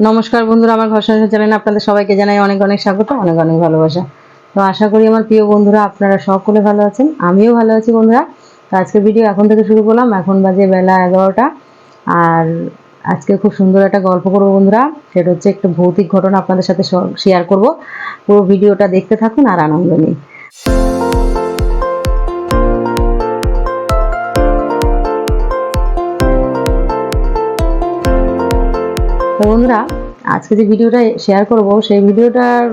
নমস্কার বন্ধুরা, আমার ঘর সংসার চ্যানেলে আপনাদের সবাইকে জানাই অনেক অনেক স্বাগত, অনেক অনেক ভালোবাসা। তো আশা করি আমার প্রিয় বন্ধুরা, আপনারা সকলে ভালো আছেন, আমিও ভালো আছি বন্ধুরা। তো আজকে ভিডিও এখন থেকে শুরু করলাম, এখন বাজে বেলা এগারোটা। আর আজকে খুব সুন্দর একটা গল্প করব বন্ধুরা, সেটা হচ্ছে একটা ভৌতিক ঘটনা আপনাদের সাথে শেয়ার করব। পুরো ভিডিওটা দেখতে থাকুন আর আনন্দ নিন। তো বন্ধুরা আজকে যে ভিডিওটা শেয়ার করব, সেই ভিডিওটার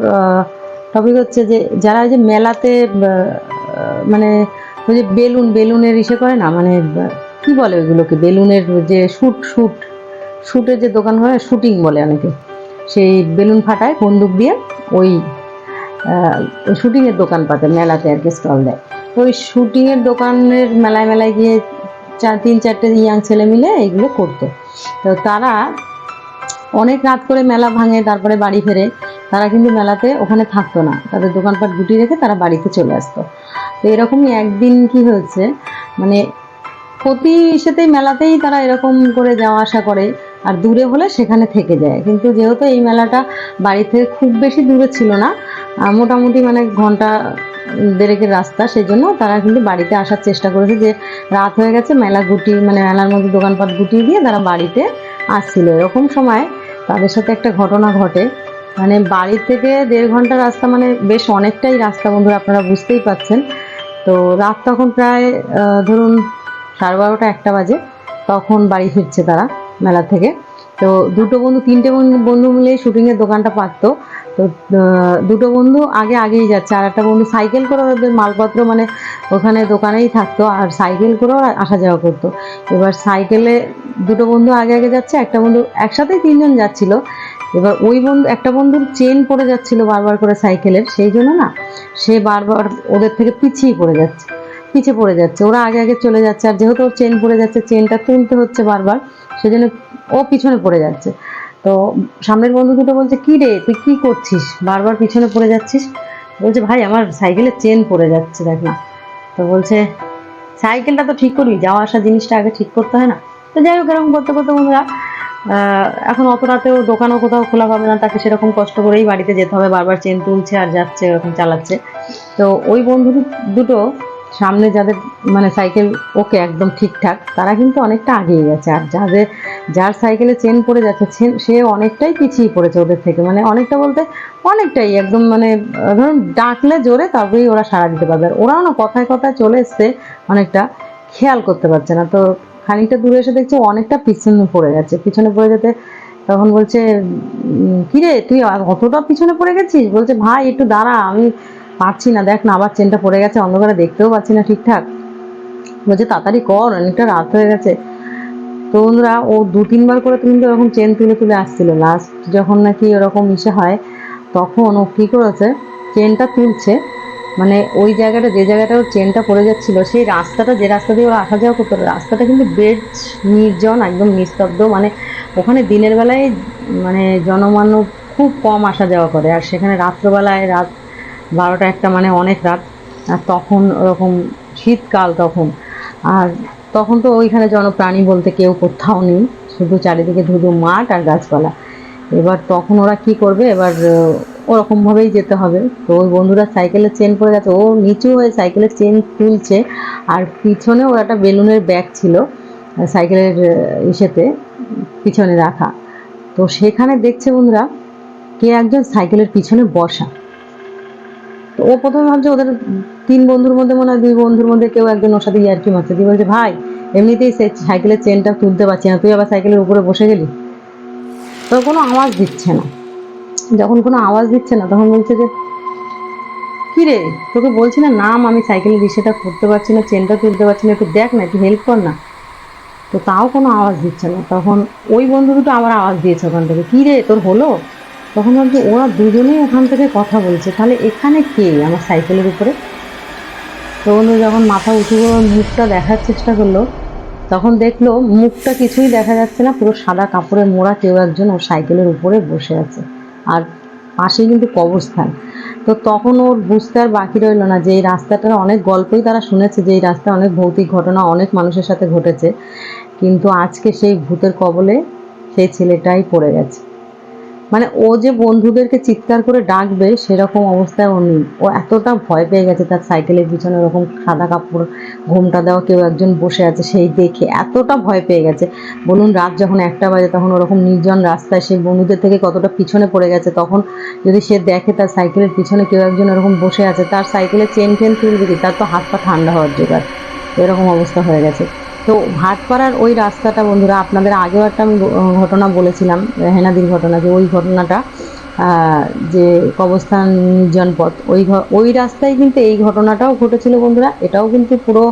টপিক হচ্ছে যে যারা যে মেলাতে মানে ওই যে বেলুন, বেলুনের ইসে করে না মানে কি বলে ওইগুলোকে? বেলুনের যে শুট শুট শুটের যে দোকান হয় শুটিং বলে অনেকে। সেই বেলুন ফাটায়, বন্দুক দিয়ে ওই শুটিংয়ের দোকান পাতে, মেলাতে আর কি স্টল দেয়। তো ওই শুটিংয়ের দোকানের মেলায় মেলায় গিয়ে চার, তিন, চারটে ইয়াং ছেলে মিলে এইগুলো করতো। তো তারা অনেক রাত করে মেলা ভাঙে, তারপরে বাড়ি ফেরে। তারা কিন্তু মেলাতে ওখানে থাকতো না। তাদের দোকানপাট গুটিয়ে রেখে তারা বাড়িতে চলে আসতো। তো এরকমই একদিন কি হয়েছে মানে প্রতি সেতেই মেলাতেই তারা এরকম করে যাওয়া আসা করে, আর দূরে হলে সেখানে থেকে যায়। কিন্তু যেহেতু এই মেলাটা বাড়ি থেকে খুব বেশি দূরে ছিল না মোটামুটি মানে ঘণ্টা দেড়েকের রাস্তা সেই জন্য তারা কিন্তু বাড়িতে আসার চেষ্টা করেছে যে রাত হয়ে গেছে, মেলা গুটি মানে মেলার মধ্যে দোকানপাট গুটিয়ে দিয়ে তারা বাড়িতে আসছিল। এরকম সময় তাদের সাথে একটা ঘটনা ঘটে। মানে বাড়ি থেকে দেড় ঘণ্টা রাস্তা মানে বেশ অনেকটাই রাস্তা বন্ধুরা আপনারা বুঝতেই পাচ্ছেন তো রাত তখন প্রায় ধরুন সাড়ে বারোটা, একটা বাজে, তখন বাড়ি ফিরছে তারা মেলা থেকে। তো দুটো বন্ধু, তিনটে বন্ধু মিলে শুটিংয়ের দোকানটা পারতো। তো দুটো বন্ধু আগে আগেই যাচ্ছে। আর একটা বন্ধু সাইকেল করে ওদের মালপত্র মানে ওখানে দোকানেই থাকতো। আর সাইকেল করেও আসা যাওয়া করতো। এবার সাইকেলে দুটো বন্ধু আগে আগে যাচ্ছে, একটা বন্ধু একসাথেই তিনজন যাচ্ছিল। এবার ওই বন্ধু, একটা বন্ধুর চেন পড়ে যাচ্ছিল বারবার করে সাইকেলের, সেই জন্য না সে বারবার ওদের থেকে পিছিয়ে পড়ে যাচ্ছে, পিছিয়ে পড়ে যাচ্ছে। ওরা আগে আগে চলে যাচ্ছে আর যেহেতু ওর চেন পড়ে যাচ্ছে চেনটা তুলতে হচ্ছে বারবার, সেজন্য ও পিছনে পড়ে যাচ্ছে। তো সামনের বন্ধু দুটো বলছে, কি রে, তুই কি করছিস? বারবার পিছনে পড়ে যাচ্ছিস? বলছে, ভাই, আমার সাইকেলের চেন পড়ে যাচ্ছে, দেখ না। তো বলছে, সাইকেলটা তো ঠিক করবি, যাওয়া আসা জিনিসটা আগে ঠিক করতে হয় না? তো যাই হোক, এরকম করতে করতে বন্ধুরা এখন অত রাতেও দোকানও কোথাও খোলা পাবে না, তাকে সেরকম কষ্ট করেই বাড়িতে যেতে হবে, বারবার চেন তুলছে আর যাচ্ছে এরকম চালাচ্ছে। তো ওই বন্ধু দুটো, সামনে যাদের মানে সাইকেল ওকে একদম ঠিকঠাক, তারা কিন্তু অনেকটা আগিয়ে গেছে। আর যাদের, যার সাইকেলে চেন পড়ে যাচ্ছে সে অনেকটাই পিছিয়ে পড়েছে ওদের থেকে। মানে অনেকটা বলতে, অনেকটাই একদম মানে ধরুন ডাকলে জোরে তবেই ওরা সাড়া দিতে পারবে। আর ওরাও না কথায় কথায় চলে এসছে, অনেকটা খেয়াল করতে পারছে না। তো খানিকটা দূরে এসে দেখছে অনেকটা পিছনে পড়ে গেছে। পিছনে পড়ে যেতে তখন বলছে কিরে তুই অতটা পিছনে পড়ে গেছিস? বলছে, ভাই, একটু দাঁড়া, আমি পারছি না, দেখ না, আবার চেনটা পড়ে গেছে, অন্ধকারে দেখতেও পাচ্ছি না ঠিকঠাক। বলছে, তাড়াতাড়ি কর, অনেকটা রাত হয়ে গেছে। তো বন্ধুরা, ও দু তিনবার করে কিন্তু এরকম চেন তুলে তুলে আসছিল। লাস্ট যখন নাকি এরকম ইসে হয়, তখন ও কী করেছে, চেনটা তুলছে। মানে ওই জায়গাটা যে জায়গাটা ওর চেনটা পড়ে যাচ্ছিল, সেই রাস্তাটা, যে রাস্তা দিয়ে ওরা আসা যাওয়া করতো, রাস্তাটা কিন্তু বেশ নির্জন, একদম নিস্তব্ধ। মানে ওখানে দিনের বেলায় মানে জনমান্য খুব কম আসা যাওয়া করে। আর সেখানে রাত্রবেলায় রাত বারোটা একটা মানে অনেক রাত। আর তখন ওরকম শীতকাল তখন। আর তখন তো ওইখানে জনপ্রাণী বলতে কেউ কোথাও নেই। শুধু চারিদিকে ধুধু মাঠ আর গাছপালা। এবার তখন ওরা কি করবে? এবার ওরকমভাবেই যেতে হবে। তো ওই বন্ধুরা সাইকেলের চেন পড়ে গেছে। ও নিচু হয়ে সাইকেলের চেন তুলছে। আর পিছনে ওর একটা বেলুনের ব্যাগ ছিল সাইকেলের ইসেতে পিছনে রাখা। তো সেখানে দেখছে বন্ধুরা, কে একজন সাইকেলের পিছনে বসা। তো ও প্রথমে ভাবছে ওদের তিন বন্ধুর মধ্যে মনে হয়, দুই বন্ধুর মধ্যে কেউ একজন ওর সাথে ইয়ার্কি মারছে। দিয়ে বলছে, ভাই, এমনিতেই সে সাইকেলের চেনটা তুলতে পারছি না। তুই আবার সাইকেলের উপরে বসে গেলি? তো কোনো আওয়াজ দিচ্ছে না। যখন কোনো আওয়াজ দিচ্ছে না, তখন বলছে যে, কি রে? তোকে বলছি না নাম, আমি সাইকেলের বিষয়টা করতে পারছি না চেনটা তুলতে পারছি না, একটু দেখ না, একটু হেল্প কর না। তো তাও কোনো আওয়াজ দিচ্ছে না। তখন ওই বন্ধু দুটো আবার আওয়াজ দিয়েছে ওখান থেকে, কী রে, তোর হলো? তখন ভাবছি, ওরা দুজনেই ওখান থেকে কথা বলছে। তাহলে এখানে কে আমার সাইকেলের উপরে? তো বন্ধু যখন মাথা উঁচু করে মুখটা দেখার চেষ্টা করল, তখন দেখল মুখটা কিছুই দেখা যাচ্ছে না, পুরো সাদা কাপড়ে মোড়া, কেউ একজন ওর সাইকেলের উপরে বসে আছে। আর পাশেই কিন্তু কবরস্থান। তো তখন ওর বুঝতে আর বাকি রইল না যে এই রাস্তাটার অনেক গল্পই তারা শুনেছে যে এই রাস্তায় অনেক ভৌতিক ঘটনা, অনেক মানুষের সাথে ঘটেছে। কিন্তু আজকে সেই ভূতের কবলে সেই ছেলেটাই পড়ে গেছে। মানে ও যে বন্ধুদেরকে চিৎকার করে ডাকবে, সেরকম অবস্থায় ও নেই। ও এতটা ভয় পেয়ে গেছে তার সাইকেলের পিছনে, ওরকম সাদা কাপড়, ঘোমটা দেওয়া, কেউ একজন বসে আছে সেই দেখে এতটা ভয় পেয়ে গেছে। বলুন, রাত যখন একটা বাজে, তখন ওরকম নির্জন রাস্তায় সে বন্ধুদের থেকে কতটা পিছনে পড়ে গেছে। তখন যদি সে দেখে তার সাইকেলের পিছনে কেউ একজন ওরকম বসে আছে, তার সাইকেলের চেন টেন তুলবে কি? তার তো হাত পা ঠান্ডা হওয়ার জোগাড়। এরকম অবস্থা হয়ে গেছে। তো ভাটপাড়ার ওই রাস্তাটা বন্ধুরা, আপনাদের আগেও একটা আমি ঘটনা বলেছিলাম, হেনাদির ঘটনা, যে ওই ঘটনাটা যে কবস্থান নির্জন পথ, ওই ওই রাস্তায় কিন্তু এই ঘটনাটাও ঘটেছিল বন্ধুরা, এটাও কিন্তু পুরো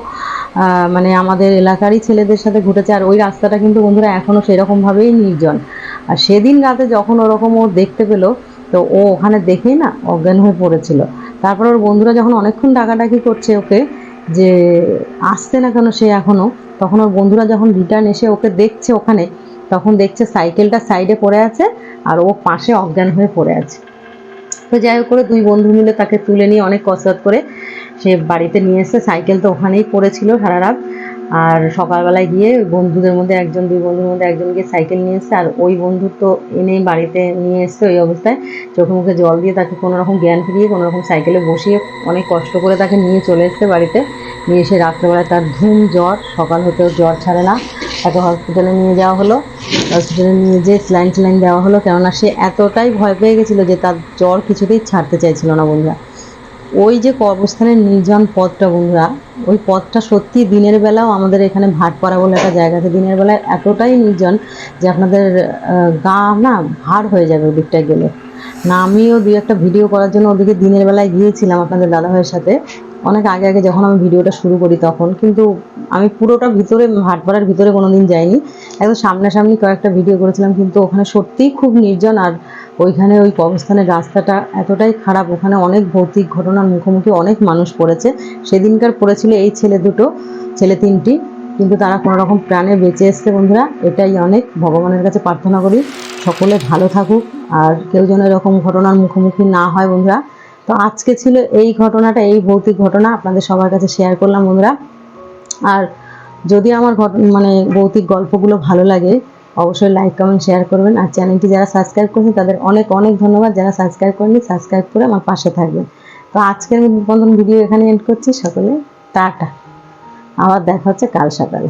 মানে আমাদের এলাকারই ছেলেদের সাথে ঘটেছে, আর ওই রাস্তাটা কিন্তু বন্ধুরা এখনও সেরকমভাবেই নির্জন। আর সেদিন রাতে যখন ওরকম ও দেখতে পেল, তো ও ওখানে দেখেই না অজ্ঞান হয়ে পড়েছিল। তারপর ওর বন্ধুরা যখন অনেকক্ষণ ডাকাডাকি করছে ওকে যে আসছে না কেন সে এখনও তখন ওর বন্ধুরা যখন রিটার্ন এসে ওকে দেখছে ওখানে, তখন দেখছে সাইকেলটা সাইডে পড়ে আছে আর ও পাশে অজ্ঞান হয়ে পড়ে আছে। তো যাই হোক করে দুই বন্ধু মিলে তাকে তুলে নিয়ে অনেক কসরত করে সে বাড়িতে নিয়ে এসে সাইকেল তো ওখানেই পড়েছিল সারা রাত। আর সকালবেলায় গিয়ে বন্ধুদের মধ্যে একজন, দুই বন্ধুর মধ্যে একজন গিয়ে সাইকেল নিয়ে এসছে, আর ওই বন্ধু তো এনেই বাড়িতে নিয়ে এসছে ওই অবস্থায়। চোখে মুখে জল দিয়ে তাকে কোনো রকম জ্ঞান ফিরিয়ে, কোনো রকম সাইকেলে বসিয়ে অনেক কষ্ট করে তাকে নিয়ে চলে এসছে বাড়িতে। নিয়ে এসে রাত্রেবেলায় তার ধুম, জ্বর, সকাল হতেও জ্বর ছাড়ে না। তাকে হসপিটালে নিয়ে যাওয়া হলো। হসপিটালে নিয়ে যেয়ে স্লাইন স্লাইন দেওয়া হলো, কেননা সে এতটাই ভয় পেয়ে গেছিল যে তার জ্বর কিছুতেই ছাড়তে চাইছিল না বন্ধুরা। ওই যে কবরস্থানের নির্জন পথটা বন্ধুরা, ওই পথটা সত্যি দিনের বেলাও আমাদের এখানে ভাটপাড়া বলে একটা জায়গা আছে। দিনের বেলায় এতটাই নির্জন যে আপনাদের গা না ভার হয়ে যাবে ওদিকটায় গেলে। না, আমিও দুই একটা ভিডিও করার জন্য ওদিকে দিনের বেলায় গিয়েছিলাম আপনাদের দাদাভাইয়ের সাথে। অনেক আগে আগে যখন আমি ভিডিওটা শুরু করি তখন, কিন্তু আমি পুরোটা ভিতরে, ভাটপাড়ার ভিতরে কোনোদিন যাইনি। একদম সামনাসামনি কয়েকটা ভিডিও করেছিলাম, কিন্তু ওখানে সত্যিই খুব নির্জন আর ওইখানে ওই কবরস্থানের রাস্তাটা এতটাই খারাপ, ওখানে অনেক ভৌতিক ঘটনার মুখোমুখি অনেক মানুষ পড়েছে। সেদিনকার পড়েছিল এই ছেলে দুটো, ছেলে তিনটি, কিন্তু তারা কোনো রকম প্রাণে বেঁচে এসছে বন্ধুরা। এটাই অনেক ভগবানের কাছে প্রার্থনা করি, সকলে ভালো থাকুক, আর কেউ যেন এরকম ঘটনার মুখোমুখি না হয় বন্ধুরা। তো আজকে ছিল এই ঘটনাটা, এই ভৌতিক ঘটনা, আপনাদের সবার কাছে শেয়ার করলাম বন্ধুরা। আর যদি আমার ঘটনা মানে ভৌতিক গল্পগুলো ভালো লাগে অবশ্যই লাইক কমেন্ট শেয়ার করবেন। আর চ্যানেলটি যারা সাবস্ক্রাইব করেছেন, তাদের অনেক অনেক ধন্যবাদ। যারা সাবস্ক্রাইব করেনি সাবস্ক্রাইব করে আমার পাশে থাকবেন। তো আজকের মতন ভিডিও এখানে এন্ড করছি। সকলে টাটা। আবার দেখা হচ্ছে কাল সকালে।